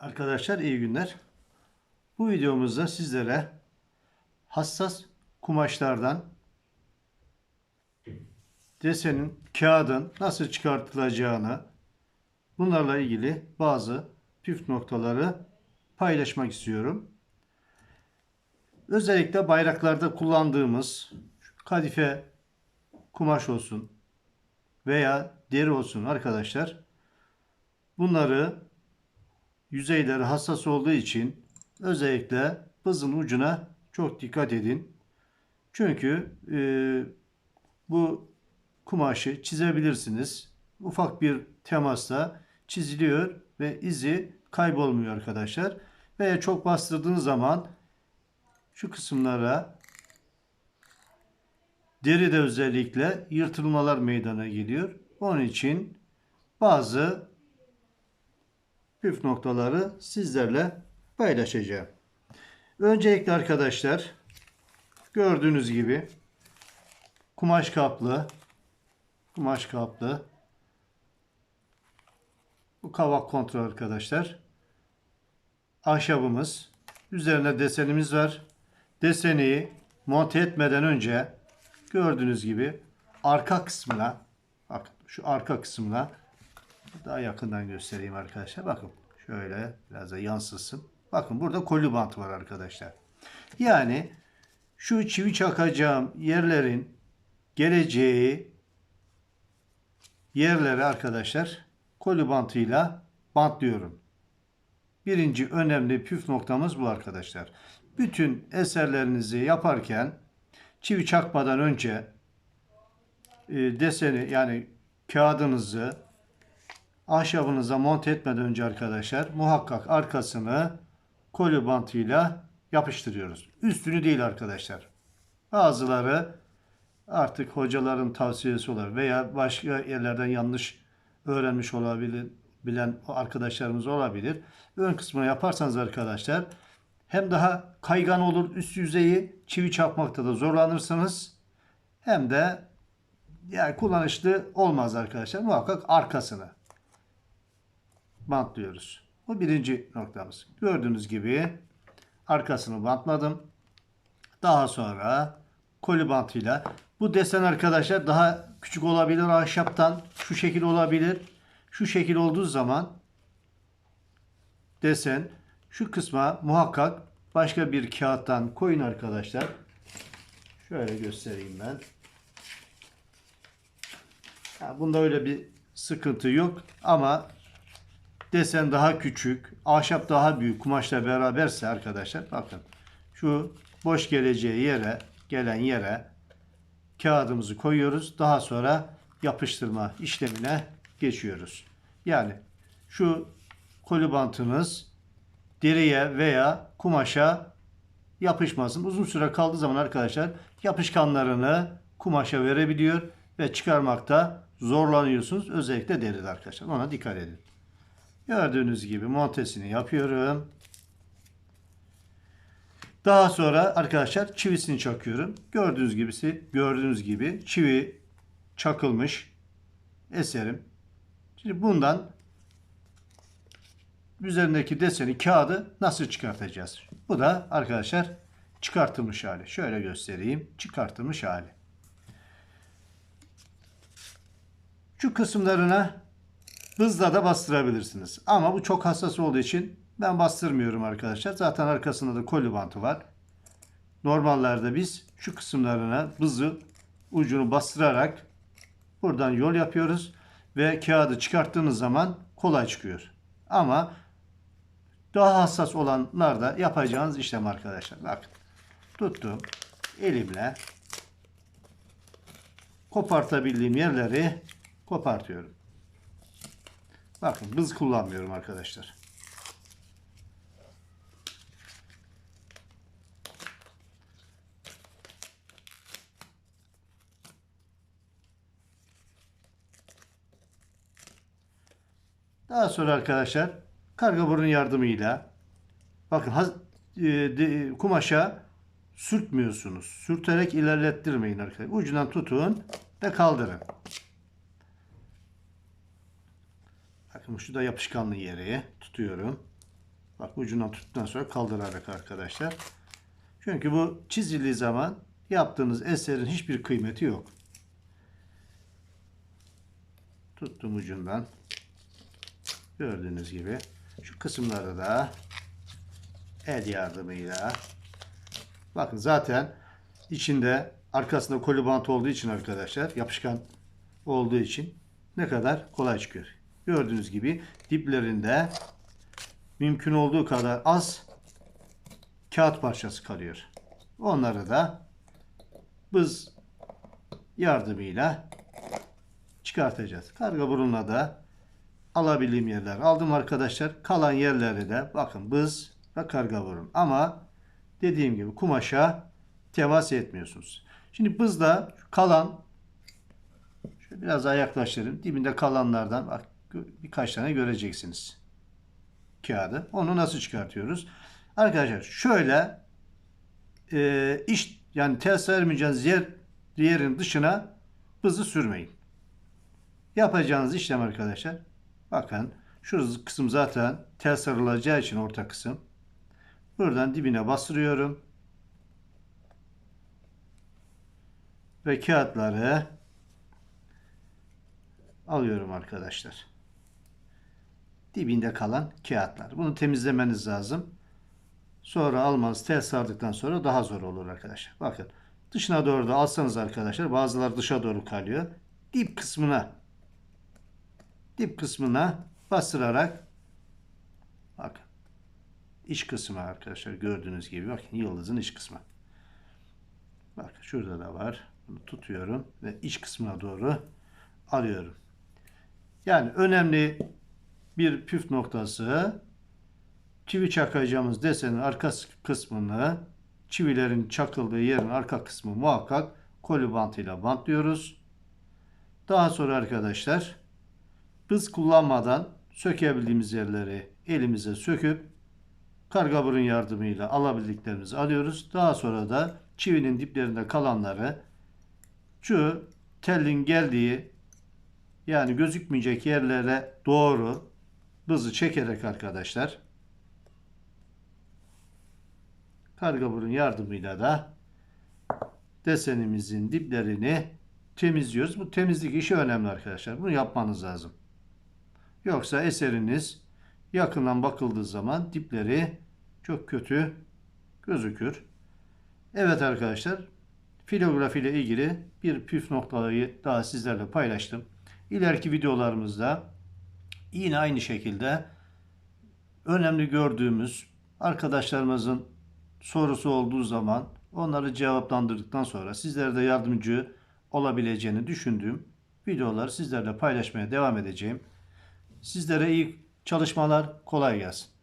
Arkadaşlar iyi günler. Bu videomuzda sizlere hassas kumaşlardan desenin, kağıdın nasıl çıkartılacağını bunlarla ilgili bazı püf noktaları paylaşmak istiyorum. Özellikle bayraklarda kullandığımız kadife kumaş olsun veya deri olsun arkadaşlar. Bunları yüzeyleri hassas olduğu için özellikle bızın ucuna çok dikkat edin. Çünkü e, bu kumaşı çizebilirsiniz. Ufak bir temasla çiziliyor ve izi kaybolmuyor arkadaşlar. Veya çok bastırdığınız zaman şu kısımlara deride özellikle yırtılmalar meydana geliyor. Onun için bazı püf noktaları sizlerle paylaşacağım. Öncelikle arkadaşlar gördüğünüz gibi kumaş kaplı kumaş kaplı bu kavak kontrol arkadaşlar. Ahşabımız üzerine desenimiz var. Deseni monte etmeden önce gördüğünüz gibi arka kısmına bak şu arka kısmına daha yakından göstereyim arkadaşlar. Bakın şöyle biraz da yansısın. Bakın burada koli bant var arkadaşlar. Yani şu çivi çakacağım yerlerin geleceği yerleri arkadaşlar koli bantıyla bantlıyorum. Birinci önemli püf noktamız bu arkadaşlar. Bütün eserlerinizi yaparken çivi çakmadan önce e, deseni yani kağıdınızı ahşabınıza monte etmeden önce arkadaşlar muhakkak arkasını koli bantıyla yapıştırıyoruz. Üstünü değil arkadaşlar. Bazıları artık hocaların tavsiyesi olur veya başka yerlerden yanlış öğrenmiş olabilir bilen arkadaşlarımız olabilir. Ön kısmını yaparsanız arkadaşlar hem daha kaygan olur üst yüzeyi çivi çakmakta da zorlanırsınız. Hem de yani kullanışlı olmaz arkadaşlar. Muhakkak arkasını bantlıyoruz. Bu birinci noktamız. Gördüğünüz gibi arkasını bantladım. Daha sonra koli bantıyla bu desen arkadaşlar daha küçük olabilir ahşaptan. Şu şekil olabilir. Şu şekil olduğu zaman desen şu kısma muhakkak başka bir kağıttan koyun arkadaşlar. Şöyle göstereyim ben. Ha, bunda öyle bir sıkıntı yok ama desen daha küçük, ahşap daha büyük kumaşla beraberse arkadaşlar bakın şu boş geleceği yere gelen yere kağıdımızı koyuyoruz. Daha sonra yapıştırma işlemine geçiyoruz. Yani şu koli bantınız deriye veya kumaşa yapışmasın. Uzun süre kaldığı zaman arkadaşlar yapışkanlarını kumaşa verebiliyor ve çıkarmakta zorlanıyorsunuz. Özellikle deride arkadaşlar. Ona dikkat edin. Gördüğünüz gibi montesini yapıyorum. Daha sonra arkadaşlar çivisini çakıyorum. Gördüğünüz gibisi gördüğünüz gibi çivi çakılmış eserim. Şimdi bundan üzerindeki deseni kağıdı nasıl çıkartacağız? Bu da arkadaşlar çıkartılmış hali. Şöyle göstereyim. Çıkartılmış hali. Şu kısımlarına hızla da bastırabilirsiniz. Ama bu çok hassas olduğu için ben bastırmıyorum arkadaşlar. Zaten arkasında da koli bantı var. Normallerde biz şu kısımlarına bızı ucunu bastırarak buradan yol yapıyoruz ve kağıdı çıkarttığınız zaman kolay çıkıyor. Ama daha hassas olanlarda yapacağınız işlem arkadaşlar. Bakın tuttum elimle kopartabildiğim yerleri kopartıyorum. Bakın bız kullanmıyorum arkadaşlar. Daha sonra arkadaşlar karga burun yardımıyla bakın haz- e, de- kumaşa sürtmüyorsunuz. Sürterek ilerlettirmeyin arkadaşlar. Ucundan tutun ve kaldırın. Bakın şu da yapışkanlı yeri tutuyorum. Bak ucundan tuttuktan sonra kaldırarak arkadaşlar. Çünkü bu çizildiği zaman yaptığınız eserin hiçbir kıymeti yok. Tuttum ucundan. Gördüğünüz gibi. Şu kısımları da el yardımıyla bakın zaten içinde arkasında koli bant olduğu için arkadaşlar yapışkan olduğu için ne kadar kolay çıkıyor. Gördüğünüz gibi diplerinde mümkün olduğu kadar az kağıt parçası kalıyor. Onları da bız yardımıyla çıkartacağız. Karga burunla da alabildiğim yerler aldım arkadaşlar. Kalan yerleri de bakın bız ve karga burun. Ama dediğim gibi kumaşa temas etmiyorsunuz. Şimdi bızda kalan şöyle biraz daha yaklaştırayım. Dibinde kalanlardan bak birkaç tane göreceksiniz. Kağıdı. Onu nasıl çıkartıyoruz? Arkadaşlar şöyle e, iş yani ters vermeyeceğiniz yer yerin dışına bızı sürmeyin. Yapacağınız işlem arkadaşlar bakın şu kısım zaten ters sarılacağı için orta kısım. Buradan dibine bastırıyorum. Ve kağıtları alıyorum arkadaşlar. Dibinde kalan kağıtlar. Bunu temizlemeniz lazım. Sonra almanız ters sardıktan sonra daha zor olur arkadaşlar. Bakın dışına doğru da alsanız arkadaşlar bazıları dışa doğru kalıyor. Dip kısmına dip kısmına bastırarak bakın iç kısmı arkadaşlar gördüğünüz gibi bakın yıldızın iç kısmı. Bakın şurada da var. Bunu tutuyorum ve iç kısmına doğru alıyorum. Yani önemli bir püf noktası çivi çakacağımız desenin arka kısmını çivilerin çakıldığı yerin arka kısmı muhakkak koli bantıyla bantlıyoruz. Daha sonra arkadaşlar bız kullanmadan sökebildiğimiz yerleri elimize söküp karga burun yardımıyla alabildiklerimizi alıyoruz. Daha sonra da çivinin diplerinde kalanları şu telin geldiği yani gözükmeyecek yerlere doğru bızı çekerek arkadaşlar karga burun yardımıyla da desenimizin diplerini temizliyoruz. Bu temizlik işi önemli arkadaşlar. Bunu yapmanız lazım. Yoksa eseriniz yakından bakıldığı zaman dipleri çok kötü gözükür. Evet arkadaşlar filografi ile ilgili bir püf noktaları daha sizlerle paylaştım. İleriki videolarımızda yine aynı şekilde önemli gördüğümüz arkadaşlarımızın sorusu olduğu zaman onları cevaplandırdıktan sonra sizlere de yardımcı olabileceğini düşündüğüm videoları sizlerle paylaşmaya devam edeceğim. Sizlere iyi çalışmalar, kolay gelsin.